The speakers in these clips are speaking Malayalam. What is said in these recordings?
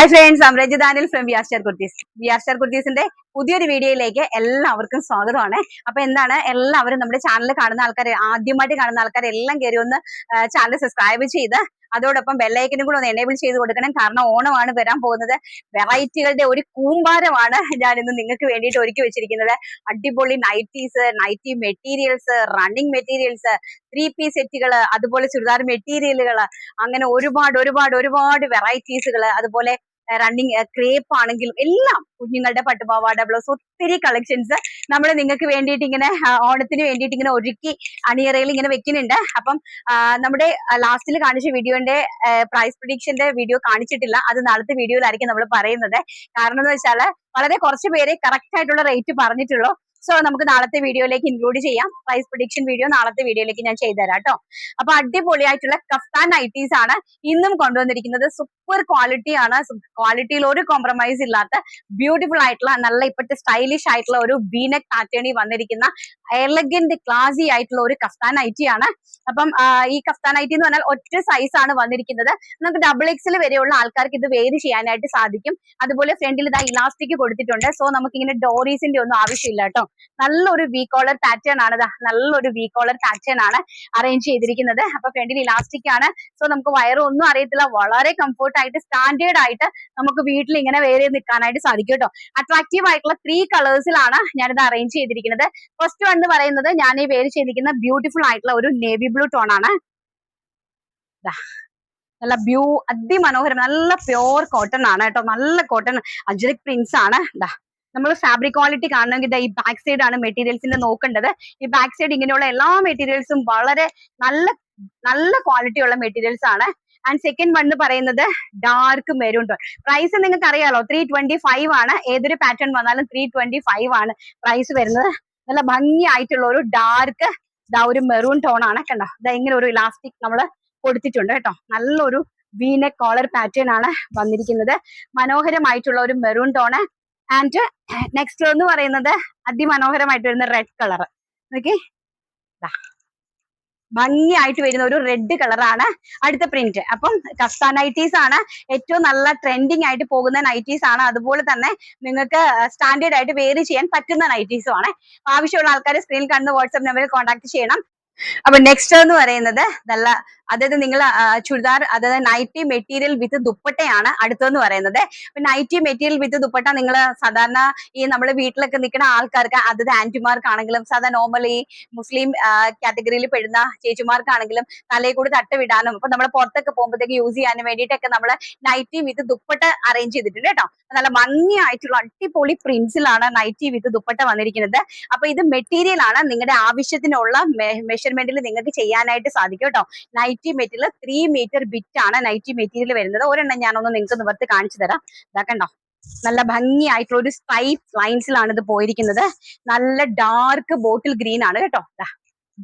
Hi friends Ranjith Danil from V R Star Kurtis V R Star കുർത്തീസിന്റെ പുതിയൊരു വീഡിയോയിലേക്ക് എല്ലാവർക്കും സ്വാഗതമാണ്. അപ്പൊ എന്താണ്? എല്ലാവരും നമ്മുടെ ചാനൽ കാണുന്ന ആൾക്കാർ ആദ്യമായിട്ട് കാണുന്ന ആൾക്കാർ എല്ലാം കയറി ഒന്ന് ചാനൽ സബ്സ്ക്രൈബ് ചെയ്ത് അതോടൊപ്പം ബെല്ലൈക്കനും കൂടെ ഒന്ന് എനേബിൾ ചെയ്ത് കൊടുക്കണം. കാരണം ഓണമാണ് വരാൻ പോകുന്നത്. വെറൈറ്റികളുടെ ഒരു കൂമ്പാരമാണ് ഞാൻ ഇന്ന് നിങ്ങൾക്ക് വേണ്ടിയിട്ട് ഒരുക്കി വെച്ചിരിക്കുന്നത്. അടിപൊളി nighties nighty materials running materials three piece സെറ്റുകൾ അതുപോലെ ചുരിദാർ മെറ്റീരിയലുകൾ അങ്ങനെ ഒരുപാട് ഒരുപാട് ഒരുപാട് വെറൈറ്റീസുകൾ അതുപോലെ റണ്ണിങ് ക്രേപ്പ് ആണെങ്കിലും എല്ലാം കുഞ്ഞുങ്ങളുടെ പട്ടുപാവാട ബ്ലൗസ് ഒത്തിരി കളക്ഷൻസ് നമ്മൾ നിങ്ങൾക്ക് വേണ്ടിയിട്ട് ഇങ്ങനെ ഓണത്തിന് വേണ്ടിയിട്ട് ഇങ്ങനെ ഒരുക്കി അണിയറയിൽ ഇങ്ങനെ വെക്കുന്നുണ്ട്. അപ്പം നമ്മുടെ ലാസ്റ്റിൽ കാണിച്ച വീഡിയോന്റെ പ്രൈസ് പ്രഡിക്ഷന്റെ വീഡിയോ കാണിച്ചിട്ടില്ല. അത് നാളത്തെ വീഡിയോയിലായിരിക്കും നമ്മൾ പറയുന്നത്. കാരണം എന്ന് വെച്ചാൽ വളരെ കുറച്ച് പേരെ കറക്റ്റ് ആയിട്ടുള്ള റേറ്റ് പറഞ്ഞിട്ടുള്ളൂ. സോ നമുക്ക് നാളത്തെ വീഡിയോയിലേക്ക് ഇൻക്ലൂഡ് ചെയ്യാം. പ്രൈസ് പ്രഡിക്ഷൻ വീഡിയോ നാളത്തെ വീഡിയോയിലേക്ക് ഞാൻ ചെയ്തുതരാം കേട്ടോ അപ്പൊ അടിപൊളിയായിട്ടുള്ള കഫ്താൻ നൈറ്റീസ് ആണ് ഇന്നും കൊണ്ടുവന്നിരിക്കുന്നത്. സൂപ്പർ ക്വാളിറ്റി ആണ്. ക്വാളിറ്റിയിൽ ഒരു കോംപ്രമൈസ് ഇല്ലാത്ത ബ്യൂട്ടിഫുൾ ആയിട്ടുള്ള നല്ല ഇപ്പോഴത്തെ സ്റ്റൈലിഷ് ആയിട്ടുള്ള ഒരു ബീനക് പാറ്റേണിൽ വന്നിരിക്കുന്ന എലഗന്റ് ക്ലാസി ആയിട്ടുള്ള ഒരു കഫ്താൻ നൈറ്റി ആണ്. അപ്പം ഈ കഫ്താൻ നൈറ്റി എന്ന് പറഞ്ഞാൽ ഒറ്റ സൈസ് ആണ് വന്നിരിക്കുന്നത്. നമുക്ക് ഡബിൾ എക്സിൽ വരെയുള്ള ആൾക്കാർക്ക് ഇത് വേര് ചെയ്യാനായിട്ട് സാധിക്കും. അതുപോലെ ഫ്രണ്ടിൽ ഇതാ ഇലാസ്റ്റിക് കൊടുത്തിട്ടുണ്ട്. സോ നമുക്ക് ഇങ്ങനെ ഡോറീസിന്റെ ഒന്നും ആവശ്യമില്ല കേട്ടോ നല്ലൊരു വി കോളർ പാറ്റേൺ ആണ്. ഇതാ നല്ലൊരു വി കോളർ പാറ്റേൺ ആണ് അറേഞ്ച് ചെയ്തിരിക്കുന്നത്. അപ്പൊ ഫ്രണ്ടിൽ ഇലാസ്റ്റിക് ആണ്. സോ നമുക്ക് വയറ് ഒന്നും അറിയത്തില്ല. വളരെ കംഫർട്ട് ആയിട്ട് സ്റ്റാൻഡേർഡ് ആയിട്ട് നമുക്ക് വീട്ടിൽ ഇങ്ങനെ വേറെ നിൽക്കാനായിട്ട് സാധിക്കും കേട്ടോ അട്രാക്റ്റീവ് ആയിട്ടുള്ള ത്രീ കളേഴ്സിലാണ് ഞാനിത് അറേഞ്ച് ചെയ്തിരിക്കുന്നത്. ഫസ്റ്റ് വൺ എന്ന് പറയുന്നത് ഞാൻ ഈ വേര് ചെയ്തിരിക്കുന്ന ബ്യൂട്ടിഫുൾ ആയിട്ടുള്ള ഒരു നേവി ബ്ലൂ ടോൺ ആണ്. നല്ല ബ്യൂ അതിമനോഹരം നല്ല പ്യോർ കോട്ടൺ ആണ് കേട്ടോ നല്ല കോട്ടൺ അജറിക് പ്രിന്റ്സ് ആണ്. ദാ നമ്മൾ ഫാബ്രിക് ക്വാളിറ്റി കാണണമെങ്കിൽ ഈ ബാക്ക് സൈഡ് ആണ് മെറ്റീരിയൽസിന്റെ നോക്കേണ്ടത്. ഈ ബാക്ക് സൈഡ് ഇങ്ങനെയുള്ള എല്ലാ മെറ്റീരിയൽസും വളരെ നല്ല നല്ല ക്വാളിറ്റി ഉള്ള മെറ്റീരിയൽസ് ആണ്. ആൻഡ് സെക്കൻഡ് വൺ എന്ന് പറയുന്നത് ഡാർക്ക് മെറൂൺ ടോൺ പ്രൈസ് നിങ്ങൾക്ക് അറിയാലോ ത്രീ ട്വന്റി ഫൈവ് ആണ്. ഏതൊരു പാറ്റേൺ വന്നാലും ത്രീ ട്വന്റി ഫൈവ് ആണ് പ്രൈസ് വരുന്നത്. നല്ല ഭംഗിയായിട്ടുള്ള ഒരു ഡാർക്ക് ഇതാ ഒരു മെറൂൺ ടോൺ ആണ് കണ്ടോ? ഇതാ ഇങ്ങനെ ഒരു ഇലാസ്റ്റിക് നമ്മൾ കൊടുത്തിട്ടുണ്ട് കേട്ടോ. നല്ലൊരു വീനെ കോളർ പാറ്റേൺ ആണ് വന്നിരിക്കുന്നത്. മനോഹരമായിട്ടുള്ള ഒരു മെറൂൺ ടോണ് ആൻഡ് നെക്സ്റ്റ് എന്ന് പറയുന്നത് അതിമനോഹരമായിട്ട് വരുന്ന റെഡ് കളർ ഓക്കെ ഭംഗിയായിട്ട് വരുന്ന ഒരു റെഡ് കളറാണ് അടുത്ത പ്രിന്റ് അപ്പം കസ്ത നൈറ്റീസ് ആണ്. ഏറ്റവും നല്ല ട്രെൻഡിങ് ആയിട്ട് പോകുന്ന നൈറ്റീസ് ആണ്. അതുപോലെ തന്നെ നിങ്ങൾക്ക് സ്റ്റാൻഡേർഡ് ആയിട്ട് വേര് ചെയ്യാൻ പറ്റുന്ന നൈറ്റീസും ആണ്. ആവശ്യമുള്ള ആൾക്കാർ സ്ക്രീനിൽ കാണുന്ന വാട്സ്ആപ്പ് നമ്പറിൽ കോൺടാക്ട് ചെയ്യണം. അപ്പൊ നെക്സ്റ്റ് എന്ന് പറയുന്നത് നല്ല അതായത് നിങ്ങൾ ചുരിദാർ അതായത് നൈറ്റി മെറ്റീരിയൽ വിത്ത് ദുപ്പട്ടയാണ് അടുത്തെന്ന് പറയുന്നത്. നൈറ്റി മെറ്റീരിയൽ വിത്ത് ദുപ്പട്ട നിങ്ങൾ സാധാരണ ഈ നമ്മുടെ വീട്ടിലൊക്കെ നിൽക്കുന്ന ആൾക്കാർക്ക് അതായത് ആന്റിമാർക്കാണെങ്കിലും സാധാരണ നോർമലി മുസ്ലിം കാറ്റഗറിയിൽ പെടുന്ന ചേച്ചിമാർക്കാണെങ്കിലും തലയിൽ കൂടി തട്ട് വിടാനും അപ്പൊ നമ്മൾ പുറത്തൊക്കെ പോകുമ്പോഴത്തേക്ക് യൂസ് ചെയ്യാനും വേണ്ടിയിട്ടൊക്കെ നമ്മൾ നൈറ്റി വിത്ത് ദുപ്പട്ട അറേഞ്ച് ചെയ്തിട്ടുണ്ട് കേട്ടോ. നല്ല ഭംഗിയായിട്ടുള്ള അടിപൊളി പ്രിന്റ്സിലാണ് നൈറ്റി വിത്ത് ദുപ്പട്ട വന്നിരിക്കുന്നത്. അപ്പൊ ഇത് മെറ്റീരിയൽ ആണ് നിങ്ങളുടെ ആവശ്യത്തിനുള്ള മെഷർമെന്റിൽ നിങ്ങൾക്ക് ചെയ്യാനായിട്ട് സാധിക്കും കേട്ടോ. Nighty material three metre bit ആണ് നൈറ്റി മെറ്റീരിയൽ വരുന്നത്. ഒരെണ്ണം ഞാനൊന്ന് നിങ്ങൾക്ക് നിവർത്തി കാണിച്ചു തരാം. ഇതാക്കണ്ടോ നല്ല ഭംഗിയായിട്ടുള്ള ഒരു സ്ട്രൈറ്റ് ലൈൻസിലാണ് ഇത് പോയിരിക്കുന്നത്. നല്ല ഡാർക്ക് ബോട്ടിൽ ഗ്രീൻ ആണ് കേട്ടോ.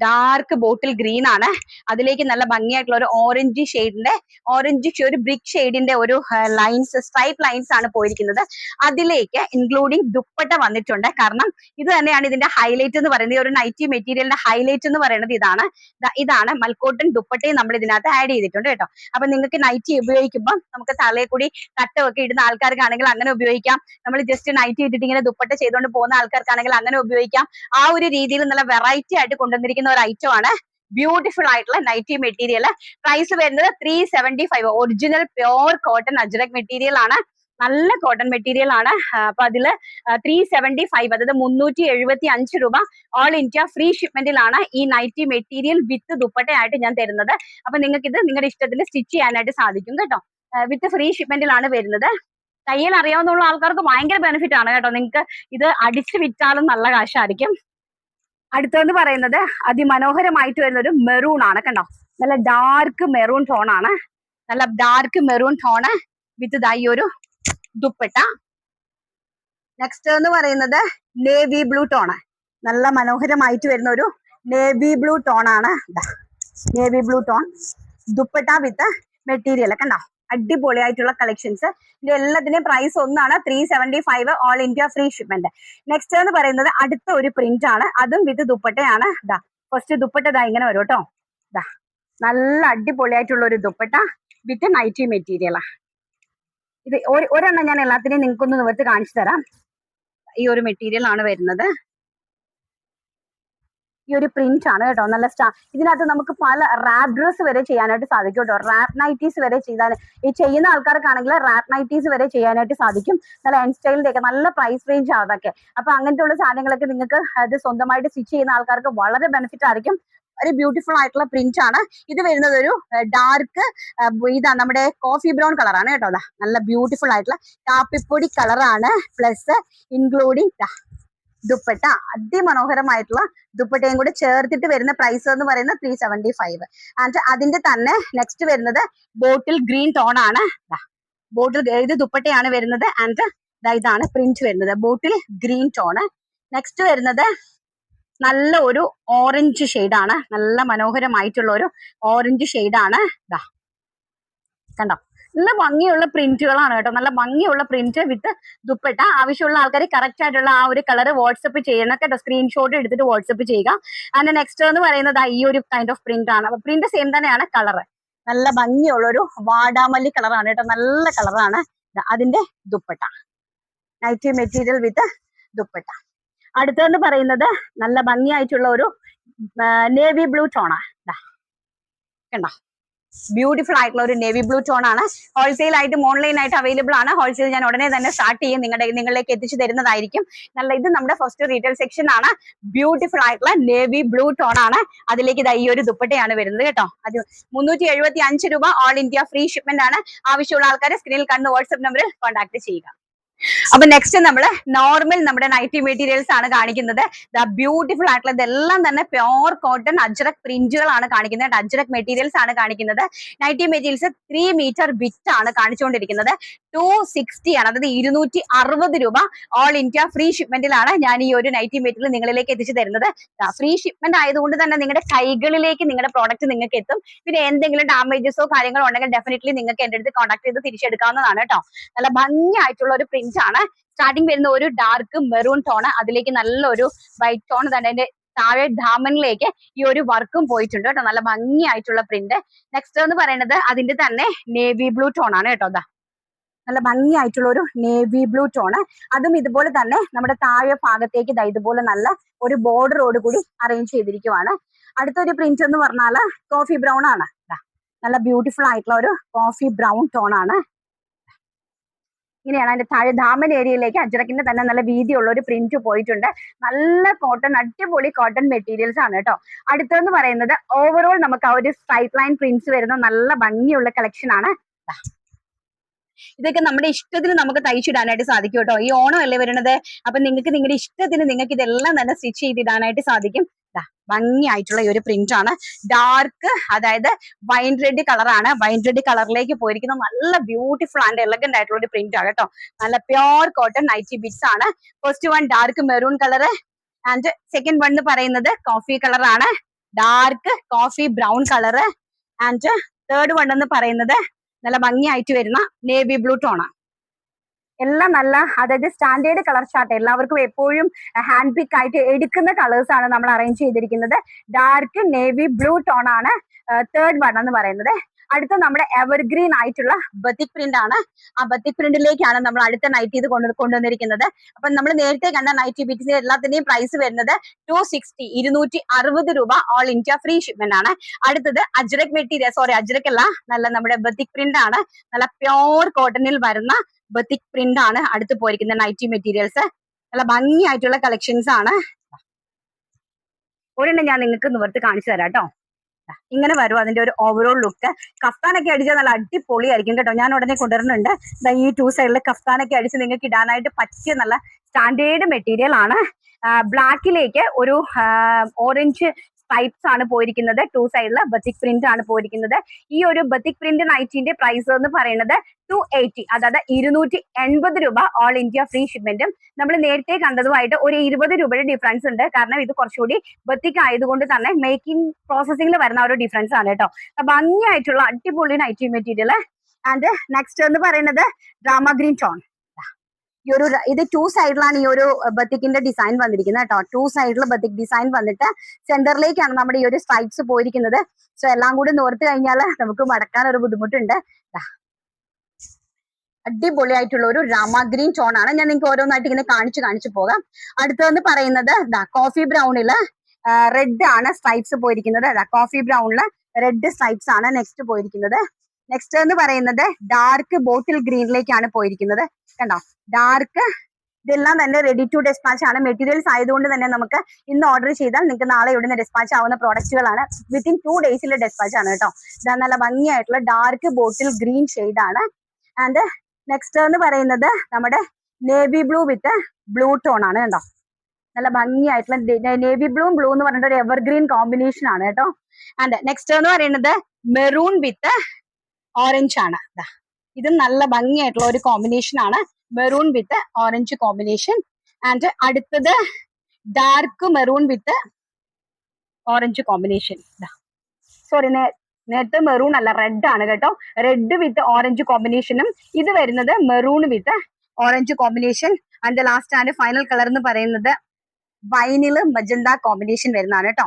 ഡാർക്ക് ബോട്ടിൽ ഗ്രീൻ ആണ്. അതിലേക്ക് നല്ല ഭംഗിയായിട്ടുള്ള ഒരു ഓറഞ്ച് ഷെയ്ഡിന്റെ ഓറഞ്ച് ഒരു ബ്രിക്ക് ഷെയ്ഡിന്റെ ഒരു ലൈൻസ് സ്ട്രൈപ്പ് ലൈൻസ് ആണ് പോയിരിക്കുന്നത്. അതിലേക്ക് ഇൻക്ലൂഡിങ് ദുപ്പട്ട വന്നിട്ടുണ്ട്. കാരണം ഇത് തന്നെയാണ് ഇതിന്റെ ഹൈലൈറ്റ് എന്ന് പറയുന്നത്. ഒരു നൈറ്റി മെറ്റീരിയലിന്റെ ഹൈലൈറ്റ് എന്ന് പറയുന്നത് ഇതാണ്. ഇതാണ് മൽക്കോട്ടൻ ദുപ്പട്ടയും നമ്മൾ ഇതിനകത്ത് ആഡ് ചെയ്തിട്ടുണ്ട് കേട്ടോ. അപ്പൊ നിങ്ങൾക്ക് നൈറ്റി ഉപയോഗിക്കുമ്പോൾ നമുക്ക് തലയിൽ കൂടി തട്ടമൊക്കെ ഇടുന്ന ആൾക്കാർക്കാണെങ്കിൽ അങ്ങനെ ഉപയോഗിക്കാം. നമ്മൾ ജസ്റ്റ് നൈറ്റി ഇട്ടിട്ട് ഇങ്ങനെ ദുപ്പട്ട ചെയ്തുകൊണ്ട് പോകുന്ന ആൾക്കാർക്കാണെങ്കിൽ അങ്ങനെ ഉപയോഗിക്കാം. ആ ഒരു രീതിയിൽ നല്ല വെറൈറ്റി ആയിട്ട് കൊണ്ടുവന്നിരിക്കുന്ന ഒരു ഐറ്റം ആണ്. ബ്യൂട്ടിഫുൾ ആയിട്ടുള്ള നൈറ്റി മെറ്റീരിയൽ പ്രൈസ് വരുന്നത് three seventy five original pure cotton Ajrak material ആണ്. നല്ല കോട്ടൺ മെറ്റീരിയൽ ആണ്. അപ്പൊ അതിൽ ത്രീ സെവന്റി ഫൈവ് അതായത് മുന്നൂറ്റി എഴുപത്തി അഞ്ച് രൂപ ഓൾ ഇന്ത്യ ഫ്രീ ഷിപ്മെന്റിലാണ് ഈ നൈറ്റി മെറ്റീരിയൽ വിത്ത് ദുപ്പട്ടയായിട്ട് ഞാൻ തരുന്നത്. അപ്പൊ നിങ്ങൾക്ക് ഇത് നിങ്ങളുടെ ഇഷ്ടത്തിന് സ്റ്റിച്ച് ചെയ്യാനായിട്ട് സാധിക്കും കേട്ടോ. വിത്ത് ഫ്രീ ഷിപ്മെന്റിലാണ് വരുന്നത്. തയ്യൽ അറിയാവുന്ന ആൾക്കാർക്ക് ഭയങ്കര ബെനിഫിറ്റ് ആണ് കേട്ടോ. നിങ്ങൾക്ക് ഇത് അടിച്ച് വിറ്റാലും നല്ല കാശായിരിക്കും. അടുത്തെന്ന് പറയുന്നത് അതിമനോഹരമായിട്ട് വരുന്ന ഒരു മെറൂൺ ആണ് കണ്ടോ? നല്ല ഡാർക്ക് മെറൂൺ ടോൺ ആണ്. നല്ല dark maroon tone with the ഒരു ദുപ്പട്ട. നെക്സ്റ്റ് എന്ന് പറയുന്നത് നേവി ബ്ലൂ ടോണ് നല്ല മനോഹരമായിട്ട് വരുന്ന ഒരു നേവി ബ്ലൂ ടോൺ ആണ് navy blue tone dupatta with material കണ്ടോ? അടിപൊളിയായിട്ടുള്ള കളക്ഷൻസ് ഇത് എല്ലാത്തിന്റെയും പ്രൈസ് ഒന്നാണ് three seventy five all India free shipment next എന്ന് പറയുന്നത് അടുത്ത ഒരു പ്രിന്റ് ആണ്. അതും വിത്ത് ദുപ്പട്ടയാണ്. ദാ ഫസ്റ്റ് ദുപ്പട്ട ദാ ഇങ്ങനെ വരും കേട്ടോ. ദാ നല്ല അടിപൊളിയായിട്ടുള്ള ഒരു ദുപ്പട്ട വിത്ത് നൈറ്റി മെറ്റീരിയലാ ഇത് ഒരെണ്ണം ഞാൻ എല്ലാത്തിനെയും നിങ്ങൾക്കൊന്ന് നിവർത്തി കാണിച്ചു തരാം. ഈ ഒരു മെറ്റീരിയൽ ആണ് വരുന്നത്. ഈ ഒരു പ്രിന്റ് ആണ് കേട്ടോ. നല്ല സ്റ്റാ ഇതിനകത്ത് നമുക്ക് പല റാപ്പ് ഡ്രസ് വരെ ചെയ്യാനായിട്ട് സാധിക്കും കേട്ടോ റാപ്പ് നൈറ്റീസ് വരെ ചെയ്താൽ ഈ ചെയ്യുന്ന ആൾക്കാർക്കാണെങ്കിൽ റാപ്പ് നൈറ്റീസ് വരെ ചെയ്യാനായിട്ട് സാധിക്കും. നല്ല ഹെൻ സ്റ്റൈലിന്റെ ഒക്കെ നല്ല പ്രൈസ് റേഞ്ച് അതൊക്കെ. അപ്പൊ അങ്ങനത്തെ ഉള്ള സാധനങ്ങളൊക്കെ നിങ്ങൾക്ക് അത് സ്വന്തമായിട്ട് സ്റ്റിച്ച് ചെയ്യുന്ന ആൾക്കാർക്ക് വളരെ ബെനിഫിറ്റ് ആയിരിക്കും. ഒരു ബ്യൂട്ടിഫുൾ ആയിട്ടുള്ള പ്രിന്റ് ആണ്. ഇത് വരുന്നത് ഒരു ഡാർക്ക് ഇതാ നമ്മുടെ കോഫി ബ്രൗൺ കളറാണ് കേട്ടോ. നല്ല ബ്യൂട്ടിഫുൾ ആയിട്ടുള്ള കാപ്പിപ്പൊടി കളറാണ് പ്ലസ് ഇൻക്ലൂഡിങ് ദുപ്പട്ട അതിമനോഹരമായിട്ടുള്ള ദുപ്പട്ടയും കൂടെ ചേർത്തിട്ട് വരുന്ന പ്രൈസ് എന്ന് പറയുന്നത് ത്രീ സെവന്റി ഫൈവ് ആൻഡ് അതിന്റെ തന്നെ നെക്സ്റ്റ് വരുന്നത് ബോട്ടിൽ ഗ്രീൻ ടോൺ ആണ്. ബോട്ടിൽ ഇത് ദുപ്പട്ടയാണ് വരുന്നത്. ആൻഡ് ഇതാണ് പ്രിന്റ് വരുന്നത്. ബോട്ടിൽ ഗ്രീൻ ടോൺ നെക്സ്റ്റ് വരുന്നത് നല്ല ഒരു ഓറഞ്ച് ആണ്. നല്ല മനോഹരമായിട്ടുള്ള ഒരു ഓറഞ്ച് ആണ്. ഇതാ കണ്ടോ? നല്ല ഭംഗിയുള്ള പ്രിന്റുകളാണ് കേട്ടോ. നല്ല ഭംഗിയുള്ള പ്രിന്റ് വിത്ത് ദുപ്പട്ട. ആവശ്യമുള്ള ആൾക്കാർ കറക്റ്റ് ആയിട്ടുള്ള ആ ഒരു കളർ വാട്സപ്പ് ചെയ്യണം കേട്ടോ. സ്ക്രീൻഷോട്ട് എടുത്തിട്ട് വാട്സപ്പ് ചെയ്യുക. അതിന്റെ നെക്സ്റ്റ് എന്ന് പറയുന്നത് ഈ ഒരു കൈൻഡ് ഓഫ് പ്രിന്റ് ആണ്. പ്രിന്റ് സെയിം തന്നെയാണ് കളർ നല്ല ഭംഗിയുള്ള ഒരു വാടാമല്ലി കളറാണ് കേട്ടോ. നല്ല കളറാണ് അതിന്റെ dupatta. Nighty material with dupatta. അടുത്തതെന്ന് പറയുന്നത് നല്ല ഭംഗിയായിട്ടുള്ള ഒരു നേവി ബ്ലൂ ടോണാ കണ്ടോ? ബ്യൂട്ടിഫുൾ ആയിട്ടുള്ള ഒരു നേവി ബ്ലൂ ടോൺ ആണ്. ഹോൾസെയിൽ ആയിട്ടും ഓൺലൈൻ ആയിട്ട് അവൈലബിൾ ആണ്. ഹോൾസെയിൽ ഞാൻ ഉടനെ തന്നെ സ്റ്റാർട്ട് ചെയ്യും. നിങ്ങളുടെ നിങ്ങളിലേക്ക് എത്തിച്ചു തരുന്നതായിരിക്കും. നല്ല ഇത് നമ്മുടെ ഫസ്റ്റ് റീറ്റെയിൽ സെക്ഷൻ ആണ്. ബ്യൂട്ടിഫുൾ ആയിട്ടുള്ള നേവി ബ്ലൂ ടോൺ ആണ്. അതിലേക്ക് ഇതാ ഈ ഒരു ദുപ്പട്ടയാണ് വരുന്നത് കേട്ടോ. അത് മുന്നൂറ്റി എഴുപത്തി അഞ്ച് രൂപ ഓൾ ഇന്ത്യ ഫ്രീ ഷിപ്മെന്റ് ആണ്. ആവശ്യമുള്ള ആൾക്കാരെ സ്ക്രീനിൽ കണ്ട് വാട്സ്ആപ്പ് നമ്പറിൽ കോൺടാക്ട് ചെയ്യുക. അപ്പൊ നെക്സ്റ്റ് നമ്മൾ നോർമൽ നമ്മുടെ നൈറ്റി മെറ്റീരിയൽസ് ആണ് കാണിക്കുന്നത്. ബ്യൂട്ടിഫുൾ ആയിട്ടുള്ള ഇതെല്ലാം തന്നെ പ്യോർ കോട്ടൺ അജ്രക് പ്രിന്റുകളാണ് കാണിക്കുന്നത്. അജ്രക് മെറ്റീരിയൽസ് ആണ് കാണിക്കുന്നത്. Nighty materials three metre bit ആണ് കാണിച്ചുകൊണ്ടിരിക്കുന്നത്. ടു സിക്സ്റ്റി ആണ് അതായത് ഇരുന്നൂറ്റി അറുപത് രൂപ ഓൾ ഇന്ത്യ ഫ്രീ ഷിപ്മെന്റിലാണ് ഞാൻ ഈ ഒരു നൈറ്റി മെറ്റീരിയൽ നിങ്ങളിലേക്ക് എത്തിച്ചു തരുന്നത്. ഫ്രീ ഷിപ്മെന്റ് ആയതുകൊണ്ട് തന്നെ നിങ്ങളുടെ കൈകളിലേക്ക് നിങ്ങളുടെ പ്രോഡക്റ്റ് നിങ്ങൾക്ക് എത്തും. പിന്നെ എന്തെങ്കിലും ഡാമേജസോ കാര്യങ്ങളോ ഉണ്ടെങ്കിൽ ഡെഫിനറ്റ്ലി നിങ്ങൾക്ക് എന്റെ അടുത്ത് കോൺടാക്ട് ചെയ്ത് തിരിച്ചെടുക്കാവുന്നതാണ് കേട്ടോ. നല്ല ഭംഗിയായിട്ടുള്ള ഒരു പ്രിന്റ് ആണ്. സ്റ്റാർട്ടിങ് വരുന്ന ഒരു ഡാർക്ക് മെറൂൺ ടോൺ അതിലേക്ക് നല്ലൊരു വൈറ്റ് ടോൺ തന്നെ അതിന്റെ താഴെ ധാമനിലേക്ക് ഈ ഒരു വർക്കും പോയിട്ടുണ്ട് കേട്ടോ. നല്ല ഭംഗിയായിട്ടുള്ള പ്രിന്റ് നെക്സ്റ്റ് എന്ന് പറയുന്നത് അതിന്റെ തന്നെ നേവി ബ്ലൂ ടോൺ ആണ് കേട്ടോ ദാ. നല്ല ഭംഗിയായിട്ടുള്ള ഒരു നേവി ബ്ലൂ ടോണ് അതും ഇതുപോലെ തന്നെ നമ്മുടെ താഴെ ഭാഗത്തേക്ക് ദാ ഇതുപോലെ നല്ല ഒരു ബോർഡറോട് കൂടി അറേഞ്ച് ചെയ്തിരിക്കുവാണ്. അടുത്തൊരു പ്രിന്റ് എന്ന് പറഞ്ഞാൽ കോഫി ബ്രൗൺ ആണ്. നല്ല ബ്യൂട്ടിഫുൾ ആയിട്ടുള്ള ഒരു കോഫി ബ്രൗൺ ടോൺ ആണ്. ഇങ്ങനെയാണ് അതിന്റെ താഴെ ധാമൻ ഏരിയയിലേക്ക് അജ്രക്കിന്റെ തന്നെ നല്ല വീതിയുള്ള ഒരു പ്രിന്റ് പോയിട്ടുണ്ട്. നല്ല കോട്ടൺ അടിപൊളി കോട്ടൺ മെറ്റീരിയൽസ് ആണ് കേട്ടോ. അടുത്തതെന്ന് പറയുന്നത് ഓവറോൾ നമുക്ക് ആ ഒരു സ്ട്രൈറ്റ് ലൈൻ പ്രിന്റ്സ് വരുന്ന നല്ല ഭംഗിയുള്ള കളക്ഷൻ ആണ്. ഇതൊക്കെ നമ്മുടെ ഇഷ്ടത്തിന് നമുക്ക് തയ്ച്ചിടാനായിട്ട് സാധിക്കും കേട്ടോ. ഈ ഓണം അല്ലേ വരുന്നത്? അപ്പൊ നിങ്ങൾക്ക് നിങ്ങളുടെ ഇഷ്ടത്തിന് നിങ്ങൾക്ക് ഇതെല്ലാം തന്നെ സ്റ്റിച്ച് ചെയ്തിടാനായിട്ട് സാധിക്കും. ഭംഗിയായിട്ടുള്ള ഈ ഒരു പ്രിന്റ് ആണ്. ഡാർക്ക് അതായത് വൈൻ റെഡ് കളറാണ് വൈൻ റെഡ് കളറിലേക്ക് പോയിരിക്കുന്ന നല്ല ബ്യൂട്ടിഫുൾ ആൻഡ് എലഗന്റ് ആയിട്ടുള്ള ഒരു പ്രിന്റ് ആണ് കേട്ടോ. നല്ല പ്യോർ കോട്ടൺ നൈറ്റി ബിറ്റ്സ് ആണ്. First one dark maroon colour and second one എന്ന് പറയുന്നത് കോഫി കളറാണ് dark coffee brown colour and third one എന്ന് പറയുന്നത് നല്ല ഭംഗിയായിട്ട് വരുന്ന നേവി ബ്ലൂ ടോണാ എല്ലാം നല്ല അതായത് സ്റ്റാൻഡേർഡ് കളർ ചാർട്ട് എല്ലാവർക്കും എപ്പോഴും ഹാൻഡ് പിക്ക് ആയിട്ട് എടുക്കുന്ന കളേഴ്സ് ആണ് നമ്മൾ അറേഞ്ച് ചെയ്തിരിക്കുന്നത്. ഡാർക്ക് നേവി ബ്ലൂ ടോൺ ആണ് തേർഡ് വൺ എന്ന് പറയുന്നത്. അടുത്ത നമ്മുടെ എവർഗ്രീൻ ആയിട്ടുള്ള ബത്തിക് പ്രിന്റ് ആണ്. ആ ബത്തിക് പ്രിന്റിലേക്കാണ് നമ്മൾ അടുത്ത നൈറ്റ് ഇത് കൊണ്ട് കൊണ്ടുവന്നിരിക്കുന്നത്. അപ്പൊ നമ്മൾ നേരത്തെ കണ്ട നൈറ്റി ബിറ്റിന്റെ എല്ലാത്തിന്റെയും പ്രൈസ് വരുന്നത് ടു സിക്സ്റ്റി ഇരുന്നൂറ്റി അറുപത് രൂപ ഓൾ ഇന്ത്യ ഫ്രീ ഷിപ്മെന്റ് ആണ്. അടുത്തത് അജ്രക് മെറ്റീരിയൽ സോറി അജ്രക് അല്ല നല്ല നമ്മുടെ ബത്തിക് പ്രിന്റ് ആണ്. നല്ല പ്യോർ കോട്ടണിൽ വരുന്ന ബത്തിക് പ്രിന്റ് ആണ് അടുത്ത് പോയിരിക്കുന്ന നൈറ്റി മെറ്റീരിയൽസ് നല്ല ഭംഗിയായിട്ടുള്ള കളക്ഷൻസ് ആണ്. ഒരെണ്ണം ഞാൻ നിങ്ങൾക്ക് നിവർത്തി കാണിച്ചു തരാം കേട്ടോ. ഇങ്ങനെ വരും അതിന്റെ ഒരു ഓവറോൾ ലുക്ക് കഫ്താനൊക്കെ അടിച്ചാൽ നല്ല അടിപൊളിയായിരിക്കും കേട്ടോ. ഞാൻ ഉടനെ കൊണ്ടുവരുന്നുണ്ട്. ഈ ടു സൈഡിൽ കഫ്താനൊക്കെ അടിച്ച് നിങ്ങൾക്ക് ഇടാനായിട്ട് പറ്റിയ നല്ല സ്റ്റാൻഡേർഡ് മെറ്റീരിയൽ ആണ്. ബ്ലാക്കിലേക്ക് ഒരു ഓറഞ്ച് സ്ട്രൈപ്സ് ആണ് പോയിരിക്കുന്നത്. ടു സൈഡിൽ ബത്തിക് പ്രിന്റ് ആണ് പോയിരിക്കുന്നത്. ഈ ഒരു ബത്തിക് പ്രിന്റ് നൈറ്റിന്റെ പ്രൈസ് എന്ന് പറയുന്നത് ടു എയ്റ്റി അതായത് ഇരുന്നൂറ്റി എൺപത് രൂപ ഓൾ ഇന്ത്യ ഫ്രീ ഷിപ്മെന്റും നമ്മൾ നേരത്തെ കണ്ടതുമായിട്ട് ഒരു ഇരുപത് രൂപയുടെ ഡിഫറൻസ് ഉണ്ട്. കാരണം ഇത് കുറച്ചുകൂടി ബത്തിക് ആയതുകൊണ്ട് തന്നെ മേക്കിംഗ് പ്രോസസ്സിംഗിൽ വരുന്ന ഒരു ഡിഫറൻസ് ആണ് കേട്ടോ. ഭംഗിയായിട്ടുള്ള അടിപൊളി നൈറ്റി മെറ്റീരിയൽ ആൻഡ് നെക്സ്റ്റ് എന്ന് പറയുന്നത് ഡ്രാമ ഗ്രീൻ ടോൺ ഈ ഒരു ഇത് ടു സൈഡിലാണ് ഈ ഒരു ബത്തിക്കിന്റെ ഡിസൈൻ വന്നിരിക്കുന്നത് കേട്ടോ. ടു സൈഡിൽ ബത്തിക് ഡിസൈൻ വന്നിട്ട് സെന്ററിലേക്കാണ് നമ്മുടെ ഈ ഒരു സ്ട്രൈപ്സ് പോയിരിക്കുന്നത്. സോ എല്ലാം കൂടി നോർത്ത് കഴിഞ്ഞാൽ നമുക്ക് മടക്കാൻ ഒരു ബുദ്ധിമുട്ടുണ്ട്. അടിപൊളിയായിട്ടുള്ള ഒരു രാമ ഗ്രീൻ ടോൺ ആണ്. ഞാൻ നിങ്ങൾക്ക് ഓരോന്നായിട്ട് ഇങ്ങനെ കാണിച്ചു കാണിച്ചു പോകാം. അടുത്തതെന്ന് പറയുന്നത് കോഫി ബ്രൗണിൽ റെഡ് ആണ് സ്ട്രൈപ്സ് പോയിരിക്കുന്നത്. കോഫി ബ്രൗണിൽ റെഡ് സ്ട്രൈപ്സ് ആണ് നെക്സ്റ്റ് പോയിരിക്കുന്നത്. നെക്സ്റ്റ് എന്ന് പറയുന്നത് ഡാർക്ക് ബോട്ടിൽ ഗ്രീനിലേക്കാണ് പോയിരിക്കുന്നത്. കണ്ടോ? ഡാർക്ക് ഇതെല്ലാം തന്നെ റെഡി ടു ഡിസ്പാച്ച് ആണ്. മെറ്റീരിയൽസ് ആയതുകൊണ്ട് തന്നെ നമുക്ക് ഇന്ന് ഓർഡർ ചെയ്താൽ നിങ്ങൾക്ക് നാളെ ഇവിടുന്ന് ഡിസ്പാച്ച് ആവുന്ന പ്രോഡക്റ്റുകളാണ് വിത്തിൻ ടു ഡേയ്സിൽ ഡിസ്പാച്ച് ആണ് കേട്ടോ. ഇതാ നല്ല ഭംഗിയായിട്ടുള്ള ഡാർക്ക് ബോട്ടിൽ ഗ്രീൻ ഷെയ്ഡ് ആണ്. ആൻഡ് നെക്സ്റ്റ് എന്ന് പറയുന്നത് നമ്മുടെ navy blue with blue tone ആണ് കേട്ടോ. നല്ല ഭംഗിയായിട്ടുള്ള നേവി ബ്ലൂ ബ്ലൂ എന്ന് പറഞ്ഞിട്ട് ഒരു എവർഗ്രീൻ കോമ്പിനേഷൻ ആണ് കേട്ടോ. ആൻഡ് നെക്സ്റ്റ് എന്ന് പറയുന്നത് മെറൂൺ വിത്ത് ഓറഞ്ച് ആണ്. ഇത് നല്ല ഭംഗിയായിട്ടുള്ള ഒരു കോമ്പിനേഷൻ ആണ്. Maroon with orange combination and അടുത്തത് dark maroon with orange combination sorry നേരത്തെ മെറൂൺ അല്ല റെഡ് ആണ് കേട്ടോ. റെഡ് വിത്ത് ഓറഞ്ച് കോമ്പിനേഷനും ഇത് വരുന്നത് maroon with orange combination and last and final colour എന്ന് പറയുന്നത് വൈനിൽ മജന്ത കോമ്പിനേഷൻ വരുന്നതാണ് കേട്ടോ.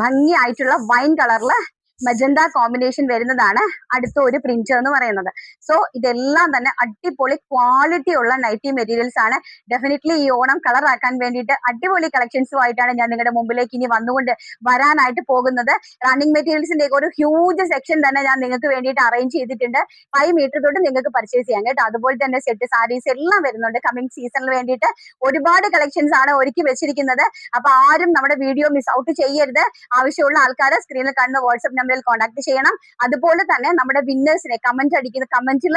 ഭംഗിയായിട്ടുള്ള വൈൻ കളറിൽ മജന്ത കോമ്പിനേഷൻ വരുന്നതാണ് അടുത്ത ഒരു പ്രിന്റ് എന്ന് പറയുന്നത്. സോ ഇതെല്ലാം തന്നെ അടിപൊളി ക്വാളിറ്റി ഉള്ള നൈറ്റി മെറ്റീരിയൽസ് ആണ്. ഡെഫിനറ്റ്ലി ഈ ഓണം കളർ ആക്കാൻ വേണ്ടിയിട്ട് അടിപൊളി കളക്ഷൻസുമായിട്ടാണ് ഞാൻ നിങ്ങളുടെ മുമ്പിലേക്ക് ഇനി വന്നുകൊണ്ട് വരാനായിട്ട് പോകുന്നത്. റണ്ണിങ് മെറ്റീരിയൽസിന്റെ ഒരു ഹ്യൂജ് സെക്ഷൻ തന്നെ ഞാൻ നിങ്ങൾക്ക് വേണ്ടിയിട്ട് അറേഞ്ച് ചെയ്തിട്ടുണ്ട്. ഫൈവ് മീറ്റർ തൊട്ട് നിങ്ങൾക്ക് പർച്ചേസ് ചെയ്യാം കേട്ടോ. അതുപോലെ തന്നെ സെറ്റ് സാരീസ് എല്ലാം വരുന്നുണ്ട്. കമ്മിങ് സീസണിൽ വേണ്ടിയിട്ട് ഒരുപാട് കളക്ഷൻസ് ആണ് ഒരുക്കി വെച്ചിരിക്കുന്നത്. അപ്പൊ ആരും നമ്മുടെ വീഡിയോ മിസ് ഔട്ട് ചെയ്യരുത്. ആവശ്യമുള്ള ആൾക്കാർ സ്ക്രീനിൽ കാണുന്ന വാട്സ്ആപ്പ് നമ്പറിൽ കോൺടാക്ട് ചെയ്യണം. അതുപോലെ തന്നെ നമ്മുടെ വിന്നേഴ്സിനെ കമന്റ് അടിക്കുന്ന കമന്റിൽ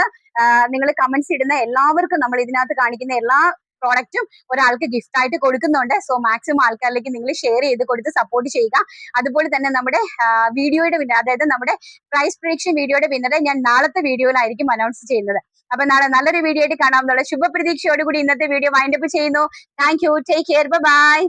നിങ്ങൾ കമന്റ്സ് ഇടുന്ന എല്ലാവർക്കും നമ്മൾ ഇതിനകത്ത് കാണിക്കുന്ന എല്ലാ പ്രോഡക്റ്റും ഒരാൾക്ക് ഗിഫ്റ്റ് ആയിട്ട് കൊടുക്കുന്നുണ്ട്. സോ മാക്സിമം ആൾക്കാരിലേക്ക് നിങ്ങൾ ഷെയർ ചെയ്ത് കൊടുത്ത് സപ്പോർട്ട് ചെയ്യുക. അതുപോലെ തന്നെ നമ്മുടെ വീഡിയോയുടെ വിന്നർ അതായത് നമ്മുടെ പ്രൈസ് പ്രൊഡിക്ഷൻ വീഡിയോയുടെ വിന്നറെ ഞാൻ നാളത്തെ വീഡിയോയിലായിരിക്കും അനൗൺസ് ചെയ്യുന്നത്. അപ്പൊ നാളെ നല്ലൊരു വീഡിയോ ആയിട്ട് കാണാം എന്നുള്ള ശുഭപ്രതീക്ഷയോടുകൂടി ഇന്നത്തെ വീഡിയോ വൈൻഡപ്പ് ചെയ്യുന്നു. Thank you take care bye